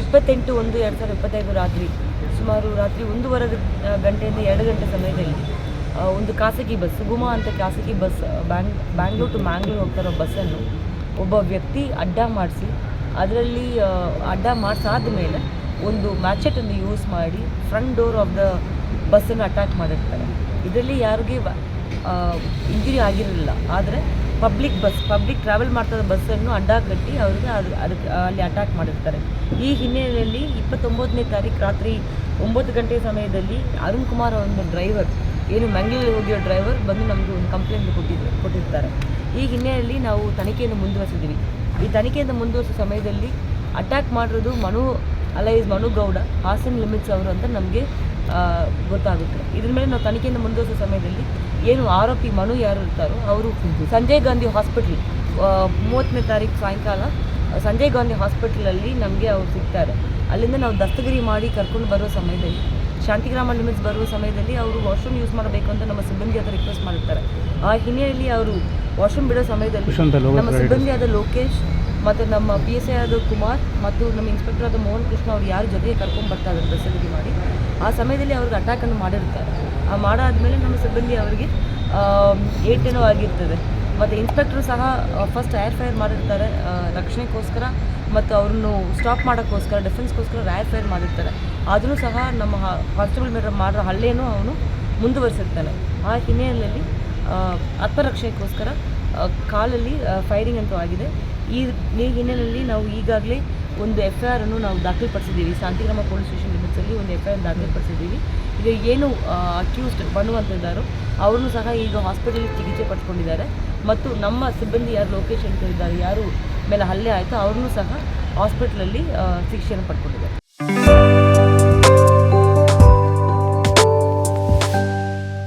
ಇಪ್ಪತ್ತೆಂಟು ಒಂದು ಎರಡು ಸಾವಿರದ ಇಪ್ಪತ್ತೈದು ರಾತ್ರಿ, ಸುಮಾರು ರಾತ್ರಿ ಒಂದೂವರೆ ಗಂಟೆಯಿಂದ ಎರಡು ಗಂಟೆ ಸಮಯದಲ್ಲಿ ಒಂದು ಖಾಸಗಿ ಬಸ್ ಗುಮಾ ಅಂತ ಖಾಸಗಿ ಬಸ್ ಬ್ಯಾಂಗ್, ಬ್ಯಾಂಗ್ಳೂರ್ ಟು ಮ್ಯಾಂಗ್ಳೂರ್ ಹೋಗ್ತಾರೋ ಬಸ್ಸನ್ನು ಒಬ್ಬ ವ್ಯಕ್ತಿ ಅಡ್ಡ ಮಾಡಿಸಿ, ಅದರಲ್ಲಿ ಅಡ್ಡ ಮಾಡಿಸಾದ ಮೇಲೆ ಒಂದು ಮ್ಯಾಚೆಟನ್ನು ಯೂಸ್ ಮಾಡಿ ಫ್ರಂಟ್ ಡೋರ್ ಆಫ್ ದ ಬಸ್ಸನ್ನು ಅಟ್ಯಾಕ್ ಮಾಡಿರ್ತಾರೆ. ಇದರಲ್ಲಿ ಯಾರಿಗೆ ಇಂಜುರಿ ಆಗಿರಲಿಲ್ಲ. ಆದರೆ ಪಬ್ಲಿಕ್ ಬಸ್ ಪಬ್ಲಿಕ್ ಟ್ರಾವೆಲ್ ಮಾಡ್ತಾ ಬಸ್ಸನ್ನು ಅಡ್ಡ ಕಟ್ಟಿ ಅವ್ರಿಗೆ ಅದು ಅದಕ್ಕೆ ಅಲ್ಲಿ ಅಟ್ಯಾಕ್ ಮಾಡಿರ್ತಾರೆ. ಈ ಹಿನ್ನೆಲೆಯಲ್ಲಿ ಇಪ್ಪತ್ತೊಂಬತ್ತನೇ ತಾರೀಕು ರಾತ್ರಿ ಒಂಬತ್ತು ಗಂಟೆ ಸಮಯದಲ್ಲಿ ಅರುಣ್ ಕುಮಾರ್ ಒಂದು ಡ್ರೈವರ್ ಏನು ಮಂಗಳೂರಿಗೆ ಹೋಗಿರೋ ಡ್ರೈವರ್ ಬಂದು ನಮಗೆ ಒಂದು ಕಂಪ್ಲೇಂಟ್ ಕೊಟ್ಟಿದ್ರು, ಕೊಟ್ಟಿರ್ತಾರೆ. ಈ ಹಿನ್ನೆಲೆಯಲ್ಲಿ ನಾವು ತನಿಖೆಯನ್ನು ಮುಂದುವರಿಸಿದ್ದೀವಿ. ಈ ತನಿಖೆಯನ್ನು ಮುಂದುವರಿಸೋ ಸಮಯದಲ್ಲಿ ಅಟ್ಯಾಕ್ ಮಾಡಿರೋದು ಮನು ಅಲೈಸ್ ಮನು ಗೌಡ ಹಾಸನ್ ಲಿಮಿಟ್ಸ್ ಅವರು ಅಂತ ನಮಗೆ ಗೊತ್ತಾಗುತ್ತೆ. ಇದ್ರ ಮೇಲೆ ನಾವು ತನಿಖೆಯನ್ನು ಮುಂದುವರಿಸೋ ಸಮಯದಲ್ಲಿ ಏನು ಆರೋಪಿ ಮನು ಯಾರು ಇರ್ತಾರೋ ಅವರು ಸಂಜಯ್ ಗಾಂಧಿ ಹಾಸ್ಪಿಟ್ಲ್ ಮೂವತ್ತನೇ ತಾರೀಕು ಸಾಯಂಕಾಲ ಸಂಜಯ್ ಗಾಂಧಿ ಹಾಸ್ಪಿಟಲಲ್ಲಿ ನಮಗೆ ಅವ್ರು ಸಿಗ್ತಾರೆ. ಅಲ್ಲಿಂದ ನಾವು ದಸ್ತಗಿರಿ ಮಾಡಿ ಕರ್ಕೊಂಡು ಬರೋ ಸಮಯದಲ್ಲಿ ಶಾಂತಿಗ್ರಾಮ ಲಿಮಿಟ್ಸ್ ಬರುವ ಸಮಯದಲ್ಲಿ ಅವರು ವಾಶ್ರೂಮ್ ಯೂಸ್ ಮಾಡಬೇಕು ಅಂತ ನಮ್ಮ ಸಿಬ್ಬಂದಿ ಹತ್ರ ರಿಕ್ವೆಸ್ಟ್ ಮಾಡಿರ್ತಾರೆ. ಆ ಹಿನ್ನೆಲೆಯಲ್ಲಿ ಅವರು ವಾಶ್ರೂಮ್ ಬಿಡೋ ಸಮಯದಲ್ಲಿ ನಮ್ಮ ಸಿಬ್ಬಂದಿಯಾದ ಲೋಕೇಶ್ ಮತ್ತು ನಮ್ಮ ಪಿ ಎಸ್ ಐ ಆದ ಕುಮಾರ್ ಮತ್ತು ನಮ್ಮ ಇನ್ಸ್ಪೆಕ್ಟರ್ ಆದ ಮೋಹನ್ ಕೃಷ್ಣ ಅವ್ರು ಯಾರು ಜೊತೆಗೆ ಕರ್ಕೊಂಡು ಬರ್ತಾ ಇದ್ದಾರೆ ಫೆಸಿಲಿಟಿ ಮಾಡಿ, ಆ ಸಮಯದಲ್ಲಿ ಅವ್ರಿಗೆ ಅಟ್ಯಾಕನ್ನು ಮಾಡಿರ್ತಾರೆ. ಆ ಮಾಡಾದ್ಮೇಲೆ ನಮ್ಮ ಸಿಬ್ಬಂದಿ ಅವರಿಗೆ ಏಟೇನೋ ಆಗಿರ್ತದೆ. ಮತ್ತು ಇನ್ಸ್ಪೆಕ್ಟ್ರು ಸಹ ಫಸ್ಟ್ ಏರ್ ಫೈರ್ ಮಾಡಿರ್ತಾರೆ ರಕ್ಷಣೆಗೋಸ್ಕರ ಮತ್ತು ಅವ್ರನ್ನು ಸ್ಟಾಪ್ ಮಾಡೋಕ್ಕೋಸ್ಕರ ಡಿಫೆನ್ಸ್ಗೋಸ್ಕರ ಏರ್ ಫೈರ್ ಮಾಡಿರ್ತಾರೆ. ಆದರೂ ಸಹ ನಮ್ಮ ಕಾನ್ಸ್ಟೇಬಲ್ ಮೇಲೆ ಮಾಡಿರೋ ಹಲ್ಲೆನೂ ಅವನು ಮುಂದುವರಿಸಿರ್ತಾನೆ. ಆ ಹಿನ್ನೆಲೆಯಲ್ಲಿ ಆ, ಆತ್ಮರಕ್ಷಣೆಗೋಸ್ಕರ ಆ, ಕಾಲಲ್ಲಿ ಫೈರಿಂಗ್ ಅಂತೂ ಆಗಿದೆ. ಈ ಹಿನ್ನೆಲೆಯಲ್ಲಿ ನಾವು ಈಗಾಗಲೇ ಒಂದು ಎಫ್ ಐ ಅನ್ನು ನಾವು ದಾಖಲೆಪಡಿಸಿದ್ದೀವಿ. ಶಾಂತಿಗ್ರಾಮ ಪೊಲೀಸ್ ಸ್ಟೇಷನ್ ಲಿಮಿಟ್ಸಲ್ಲಿ ಒಂದು ಎಫ್ ಐ ಆರ್ ದಾಖಲೆಪಡಿಸಿದ್ದೀವಿ. ಈಗ ಏನು ಅಕ್ಯೂಸ್ಡ್ ಬನ್ನುವಂತಿದ್ದಾರೋ ಅವ್ರನ್ನೂ ಸಹ ಈಗ ಹಾಸ್ಪಿಟಲಿಗೆ ಚಿಕಿತ್ಸೆ ಪಡ್ಕೊಂಡಿದ್ದಾರೆ ಮತ್ತು ನಮ್ಮ ಸಿಬ್ಬಂದಿ ಯಾರು ಲೊಕೇಶನ್ ಅಂತ ಯಾರು ಮೇಲೆ ಹಲ್ಲೆ ಆಯಿತು ಅವ್ರನ್ನೂ ಸಹ ಹಾಸ್ಪಿಟ್ಲಲ್ಲಿ ಚಿಕಿತ್ಸೆಯನ್ನು ಪಡ್ಕೊಂಡಿದ್ದಾರೆ.